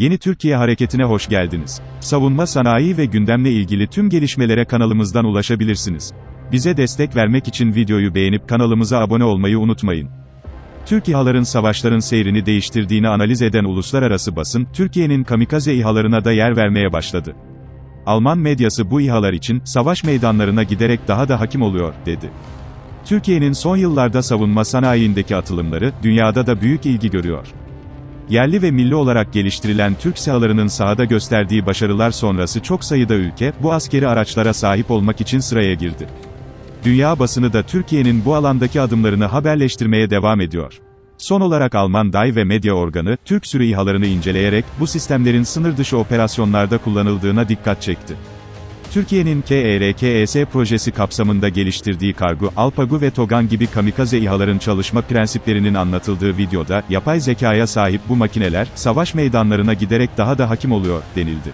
Yeni Türkiye Hareketi'ne hoş geldiniz. Savunma sanayi ve gündemle ilgili tüm gelişmelere kanalımızdan ulaşabilirsiniz. Bize destek vermek için videoyu beğenip kanalımıza abone olmayı unutmayın. Türk İHA'ların savaşların seyrini değiştirdiğini analiz eden uluslararası basın, Türkiye'nin kamikaze İHA'larına da yer vermeye başladı. Alman medyası bu İHA'lar için, savaş meydanlarına giderek daha da hakim oluyor, dedi. Türkiye'nin son yıllarda savunma sanayindeki atılımları, dünyada da büyük ilgi görüyor. Yerli ve milli olarak geliştirilen Türk SİHA'larının sahada gösterdiği başarılar sonrası çok sayıda ülke, bu askeri araçlara sahip olmak için sıraya girdi. Dünya basını da Türkiye'nin bu alandaki adımlarını haberleştirmeye devam ediyor. Son olarak Alman DAI ve medya organı, Türk sürü İHA'larını inceleyerek, bu sistemlerin sınır dışı operasyonlarda kullanıldığına dikkat çekti. Türkiye'nin KERKES projesi kapsamında geliştirdiği Kargu, Alpagu ve Togan gibi kamikaze İHA'ların çalışma prensiplerinin anlatıldığı videoda, yapay zekaya sahip bu makineler, savaş meydanlarına giderek daha da hakim oluyor, denildi.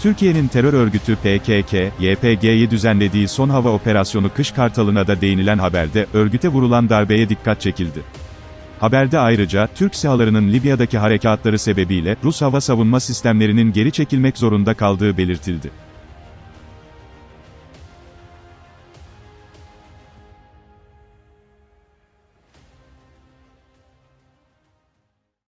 Türkiye'nin terör örgütü PKK, YPG'yi düzenlediği son hava operasyonu Kış Kartalı'na da değinilen haberde, örgüte vurulan darbeye dikkat çekildi. Haberde ayrıca, Türk SİHA'larının Libya'daki harekatları sebebiyle, Rus hava savunma sistemlerinin geri çekilmek zorunda kaldığı belirtildi.